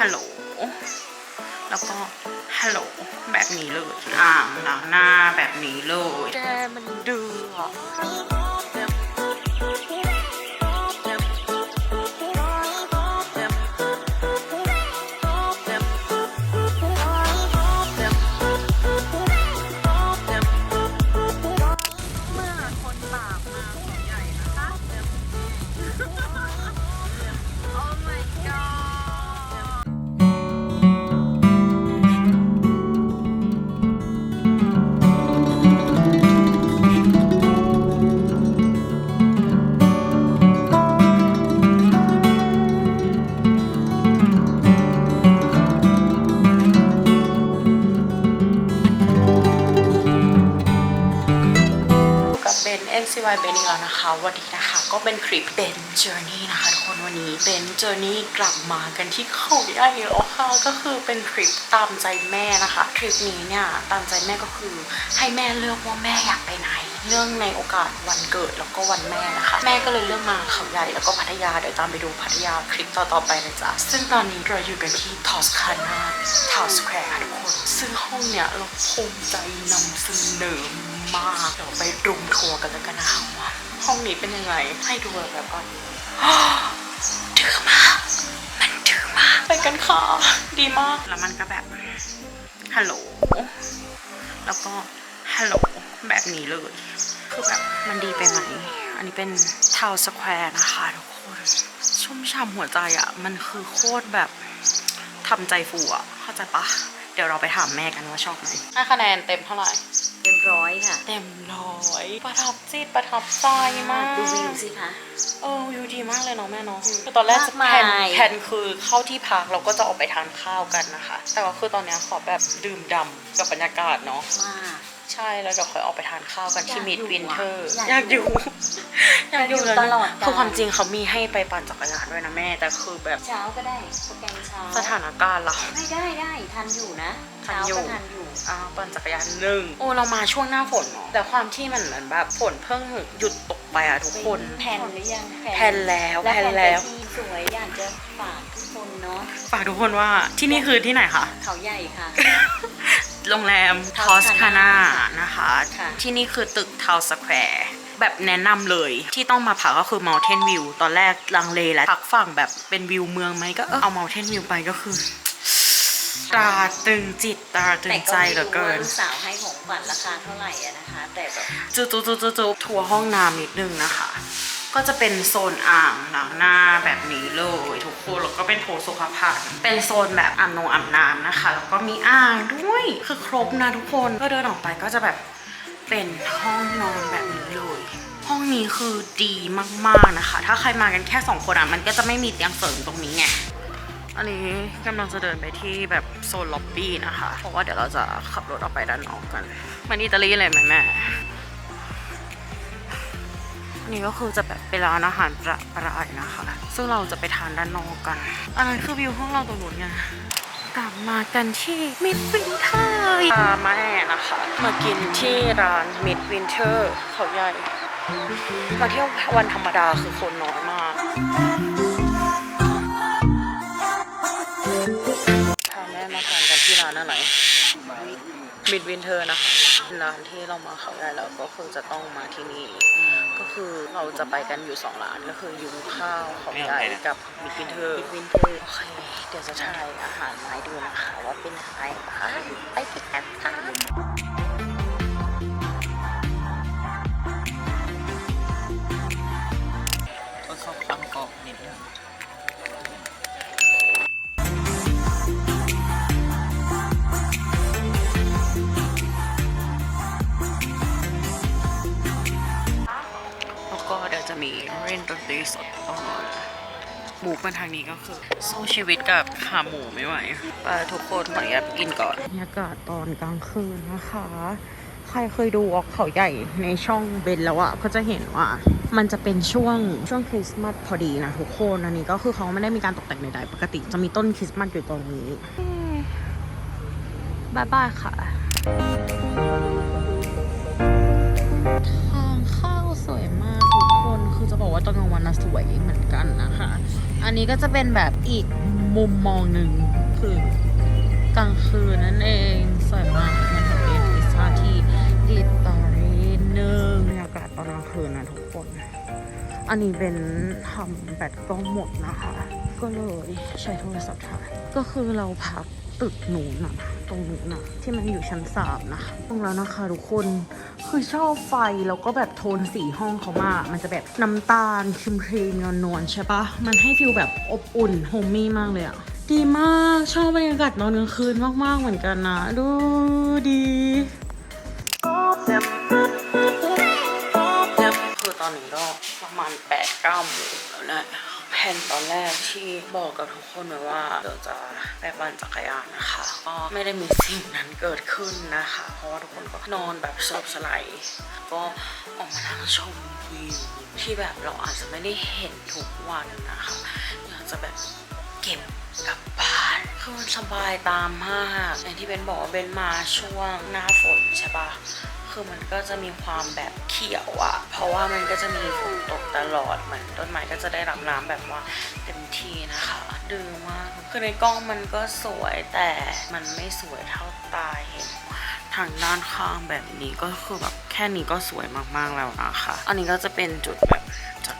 ฮัลโหล แล้วก็ฮัลโหลแบบนี้เลย อ่างล้างหน้าแบบนี้เลยแกมันเดือด เบน NCY เบนอีกแล้วนะคะ วันนี้นะคะก็เป็นคลิปเบนเจอร์นี่นะคะทุกคนวันนี้เบนเจอร์นี่กลับมากันที่เขาใหญ่แล้วค่ะก็คือเป็นทริปตามใจแม่นะคะทริปนี้เนี่ยตามใจแม่ก็คือให้แม่เลือกว่าแม่อยากไปไหน เรื่องในโอกาสวันเกิดแล้วก็วันแม่นะคะ แม่ก็เลยเลือกมาเขาใหญ่แล้วก็พัทยาเดี๋ยวตามไปดูพัทยาคลิปต่อๆไปนะจ๊ะซึ่งตอนนี้เราอยู่กันที่ทอสคานาทาวสแควร์ค่ะทุกคน ซึ่งห้องเนี่ยเราภูมิใจนำเสนอมากเดี๋ยวไปรุมทัวร์กันแล้วกันนะคะว่าห้องนี้เป็นยังไงให้ดูแบบว่าดื้อมากมันดื้อมากไปกันค่ะดีมากแล้วมันก็แบบฮัลโหลแล้วก็ ฮัลโหลแบบนี้เลย คือแบบมันดีไปไหม อันนี้เป็นทาวสแควร์นะคะทุกคนชุ่มฉ่ำหัวใจอะ่ะมันคือโคตรแบบทำใจฟูอะ่ะเข้าใจปะเดี๋ยวเราไปถามแม่กันว่าชอบไหมให้คะแนนเต็มเท่าไหร่ เต็มร้อยค่ะ เต็มร้อยประทับจิตประทับใจมากดูวิวสิคะเออวิวดีมากเลยเนาะแม่เนาะคือตอนแรกจะมากแผมานยแผนคือเข้าที่พักเราก็จะออกไปทานข้าวกันนะคะ แต่ว่าคือตอนเนี้ยขอแบบดื่มด่ำกับบรรยากาศเนาะมาก ใช่แล้วเดี๋ยวค่อยออกไปทานข้าวกันที่อยากมิดอยู่วินเทอร์อะอยากอยู่อยากอยู่ อยากอยู่ตลอดกาลคือความจริงเขามีให้ไปปั่นจักรยานด้วยนะแม่ แต่คือแบบเช้าก็ได้โปรแกรมเช้าสถานการณ์เราไม่ได้ได้ทันอยู่นะทันเช้าอยู่ก็ทันอยู่อ้าวปั่นจักรยานหนึ่งโอ้เรามาช่วงหน้าฝนเนาะแต่ความที่มันเหมือนแบบฝนเพิ่งหยุดตกไปอะทุกคนแผนหรือยังแผนแล้วและแผแผนนแล้วไปที่สวยอยากจะฝากทุกคนเนาะฝากทุกคนว่าที่นี่คือที่ไหนคะเขาใหญ่ค่ะ โรงแรมทอ Toscana สคานานะคะค่ะที่นี่คือตึกทาวสแควร์แบบแนะนำเลยที่ต้องมาพักก็คือ Mountain View ตอนแรกลังเลแล้วพักฝั่งแบบเป็นวิวเมืองไหมก็เออเอา Mountain View ไปก็คือตราตรึงจิตตราตรึแต่งก็ใจไม่เหลือรู้เกิว่านลูกสาวให้ของขวัญราคาเท่าไหร่อะนะคะ แต่แบบจุ๊จุ๊จุ๊จุ๊จุ๊ทัวร์ห้องน้ำนิดนึงนะคะ ก็จะเป็นโซนอ่างล้างหน้าแบบนี้เลยทุกคนแล้วก็เป็นโถสุขภัณฑ์เป็นโซนแบบอาบนงอาบน้ำนะคะ แล้วก็มีอ่างด้วยคือครบนะทุกคนก็เดินออกไปก็จะแบบเป็นห้องนอนแบบนี้เลยห้องนี้คือดีมากๆนะคะ ถ้าใครมากันแค่สองคนอะมันก็จะไม่มีเตียงเสริมตรงนี้ไงอันนี้กำลังจะเดินไปที่แบบโซนล็อบบี้นะคะ เพราะว่าเดี๋ยวเราจะขับรถออกไปด้านนอกกัน มันอิตาลีเลยไหมแม่ นี่ก็คือจะแบบเป็นร้านอาหารประปรายนะคะ ซึ่งเราจะไปทานด้านนอกกัน อันนั้นคือวิวห้องเราตรงนู้นไงกลับมากันที่มิดวินเทอร์พาแม่นะคะ มากินที่ร้านมิดวินเทอร์เขาใหญ่ มาเที่ยววันธรรมดาคือคนน้อยมากพาแม่มาทานกันที่ร้านอะไรมิดวินเทอร์นะคะ ร้านที่เรามาเขาใหญ่แล้วก็คือจะต้องมาที่นี่ ก็คือเราจะไปกันอยู่สองร้านก็คือยุ้งข้าวเขาใหญ่กับมิดวินเทอร์บิ๊กวินเทอร์โอเคเดี๋ยวจะทายอาหารมาให้ดูนะคะว่าเป็นอะไรบ้างไปติดกันค่ะทดสอบความกรอบนิดนึง จะมีเล่นดนตรีสดตอนหมูมาทางนี้ก็คือสู้ชีวิตกับขาหมูไม่ไหวไปทุกคนขออนุญาตกินก่อนบรรยากาศตอนกลางคืนนะคะ ใครเคยดูวอล์กเขาใหญ่ในช่องเบนแล้วอะก็จะเห็นว่ามันจะเป็นช่วงช่วงคริสต์มาสพอดีนะทุกคนอันนี้ก็คือเขาไม่ได้มีการตกแต่งใดๆปกติจะมีต้นคริสต์มาสอยู่ตรงนี้บายบายค่ะ ทางเข้าสวยมากทุก คือจะบอกว่าตอนกลางวันนะสวยเหมือนกันนะคะ อันนี้ก็จะเป็นแบบอีกมุมมองหนึ่งคือกลางคืนนั่นเองสวยมากมันเป็นพิซซ่าที่กลิตตอรีหนึ่งบรรยากาศตอนกลางคืนนะทุกคน อันนี้เป็นทำแบตกล้องหมดนะคะ ก็เลยใช้โทรศัพท์ถ่ายก็คือเราพัก ตึกหนูนะตรงหนูนะที่มันอยู่ชั้นสามนะตรงแล้วนะคะทุกคนคือชอบไฟแล้วก็แบบโทนสีห้องเขามาก มันจะแบบน้ำตาลครีมครีมนวลๆใช่ปะมันให้ฟิลแบบอบอุ่นโฮมมี่มากเลยอะดีมากชอบบรรยากาศตอนกลางคืนมากๆเหมือนกันนะ ดูดีคือตอนนี้ก็ประมาณ8ปดเก้าโมงแล้วนะ ผนตอนแรกที่บอกกับทุกคนไว้ว่าเดี๋ยวจะไปปั่นจักรยานนะคะก็ไม่ได้มีสิ่งนั้นเกิดขึ้นนะคะ เพราะว่าทุกคนก็นอนแบบสลบสลายก็ออกมานั่งชมวิวที่แบบเราอาจจะไม่ได้เห็นทุกวันนะคะอยากจะแบบเก็บกลับบ้านคือมันสบายตามมากอย่างที่เบนบอกว่าเบนมาช่วงหน้าฝนใช่ปะ คือมันก็จะมีความแบบเขียวอะเพราะว่ามันก็จะมีฝนตกตลอดเหมือนต้นไม้ก็จะได้รับน้ำแบบว่าเต็มที่นะคะดื้อมากคือในกล้องมันก็สวยแต่มันไม่สวยเท่าตาเห็นทางด้านข้างแบบนี้ก็คือแบบแค่นี้ก็สวยมากๆแล้วนะคะ อันนี้ก็จะเป็นจุดแบบ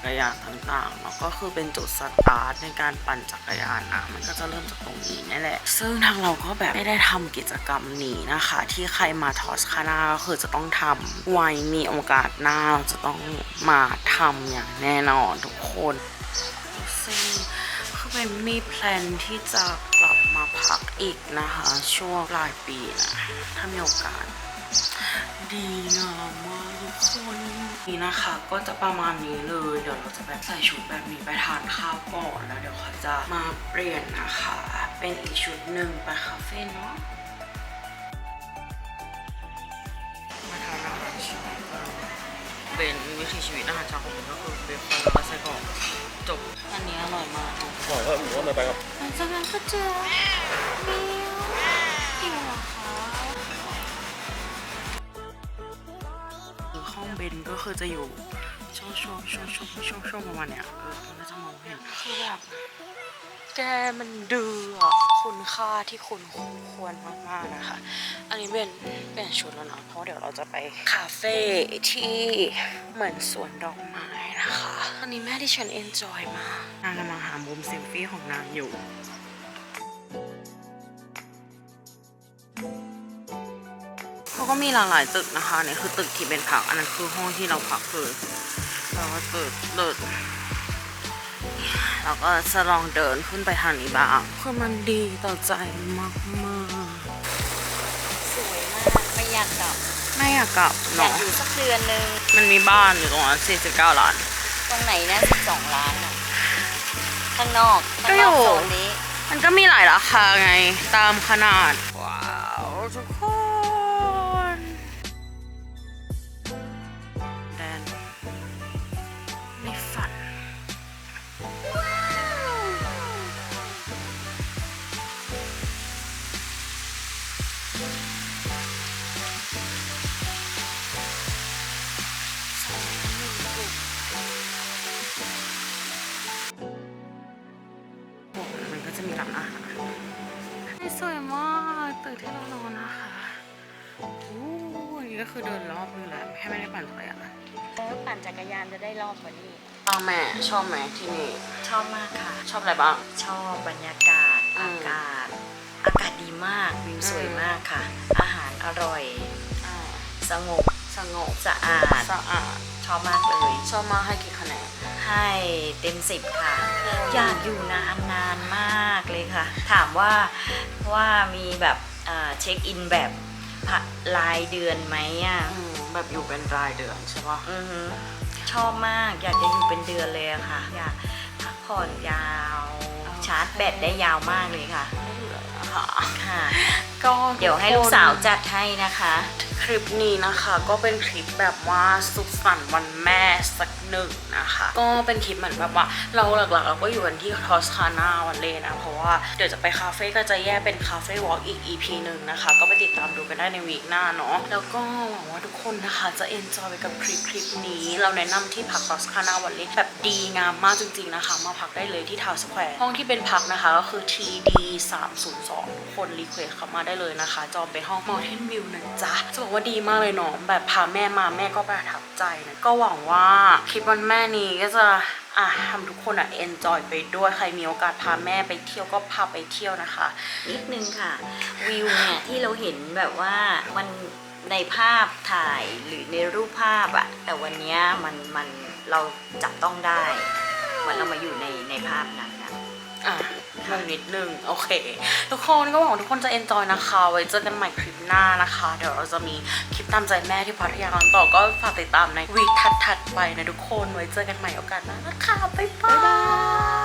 กรยานต่างๆแล้วก็คือเป็นจุดสตาร์ทในการปั่นจักรยานนะมันก็จะเริ่มจากตรงนี้นี่แหละ ซึ่งทางเราก็แบบไม่ได้ทำกิจกรรมนี้นะคะ ที่ใครมาทอสคานาก็คือจะต้องทำไว้มีโอกาสหน้าเราจะต้องมาทำอย่างแน่นอนทุกคนซึ่งคือเป็นมีแพลนที่จะกลับมาพักอีกนะคะ ช่วงปลายปีนะถ้ามีโอกาส ดีงามมากทุกคน นี่นะคะก็จะประมาณนี้เลย เดี๋ยวเราจะแบบใส่ชุดแบบนี้ไปทานข้าวก่อนแล้วเดี๋ยวเขาจะมาเปลี่ยนนะคะ เป็นอีกชุดหนึ่งไปคาเฟ่เนาะมาทานอาหารเช้ากันเป็นวิถีชีวิตอาหารเช้าของผมก็คือเบคอนแล้วก็ไส้กรอกจบอันนี้อร่อยมากบอกว่าหมูว่ามันไปกับหลังจากนั้นก็เจอมิว คือจะอยู่ช่วงช่วงช่วงช่วงช่วงช่วงประมาณเนี้ยเออมันก็จะมองเห็นคือแบบแกมันดื้ออะคุณค่าที่คุณควรมากๆนะคะ อันนี้เป็นเปลี่ยนชุดแล้วเนาะเพราะเดี๋ยวเราจะไปคาเฟ่ที่เหมือนสวนดอกไม้นะคะ อันนี้แม่ที่ฉันเอนจอยมากนางกำลังหามุมเซลฟี่ของนางอยู่ เขาก็มีหลากหลายตึกนะคะเนี่ยคือตึกที่เป็นพัก อันนั้นคือห้องที่เราพักคือเราก็ตึกเดินเราก็จะลองเดินขึ้นไปทางนี้บ้างคือมันดีต่อใจมากสวยมากไม่อยากกลับๆไม่อยากกลับอยากเนาะอยู่สักเดือนหนึ่งมันมีบ้านอยู่ตรงนั้น49ล้าน ตรงไหนนะ12ล้านอะ ข้างนอกก็ข้างอนยู่อกโซนนี้ มันก็มีหลายราคาไงตามขนาด ว้าว ทุกค วยมากตึกที่เรานอนนะคะโอ้ยนี่ก็คือเดินรอบนึงแหละแค่ไม่ได้ปั่นจักรยานแล้วปั่นจักรยานจะได้รอบกว่านี้ป้าแม่ชอบไหมที่นี่ ชอบมากค่ะ ชอบอะไรบ้าง ชอบบรรยากาศอือามกาศ อากาศดีมากวิวสวยอืมมากค่ะ อาหารอร่อยอ่าสงบสงบสะอาดสะอาดชอบมากเลย ชอบมากให้กี่คะแนน ให้เต็มสิบค่ะ อยากอยู่นานนานๆมากเลยค่ะ ถามว่าว่ามีแบบเอ่อเช็คอินแบบรายเดือนไหมอะอืมแบบอยู่เป็นรายเดือนใช่ปะอือฮึชอบมากอยากจะอยู่เป็นเดือนเลยอะค่ะ อยากพักผ่อนยาวชาร์จแบตได้ยาวมากเลยค่ะไม่เหลือนะคะค่ะ ก็เดี๋ยวให้ลูกสาวจัดให้นะคะใคลิปนี้นะคะก็เป็นคลิปแบบว่าสุขสันต์วันแม่สักหนึ่งนะคะ ก็เป็นคลิปเหมือนแบบว่าเราหลักๆ เราก็อยู่กันที่ทอสคานาวันเลนะ เพราะว่าเดี๋ยวจะไปคาเฟ่ก็จะแยกเป็นคาเฟ่วอล์กอีก EP หนึ่งนะคะ ก็ไปติดตามดูกันได้ในวีคหน้าเนาะแล้วก็หวังว่าทุกคนนะคะจะเอนจอยไปกับคลิปคลิปนี้ เราแนะนำที่พักทอสคานาวันเลแบบดีงามมากจริง ๆนะคะ มาพักได้เลยที่ทาวสแควร์ห้องที่เป็นพักนะคะก็คือ TD 302ทุกคนรีเควสเข้ามาได้เลยนะคะ จองเป็นห้อง Mountain View นะจ๊ะจะบอกว่าดีมากเลยเนาะแบบพาแม่มาแม่ก็ประทับใจนะก็หวังว่าคลิปวันแม่นี้ก็จะอะทำทุกคนอะเอนจอยไปด้วยใครมีโอกาสพาแม่ไปเที่ยวก็พาไปเที่ยวนะคะ นิดนึงค่ะ วิวเนี่ยที่เราเห็นแบบว่ามันในภาพถ่ายหรือในรูปภาพอะแต่วันนี้มันมันเราจับต้องได้เหมือนเรามาอยู่ในในภาพนั้น อะงงนิดนึง โอเค ทุกคนก็หวังว่าทุกคนจะเอนจอยนะคะ ไว้เจอกันใหม่คลิปหน้านะคะ เดี๋ยวเราจะมีคลิปตามใจแม่ที่พัทยากันต่อก็ฝากติดตามในวีคถัดๆไปนะทุกคน ไว้เจอกันใหม่โอกาสหน้านะคะ บ๊ายบาย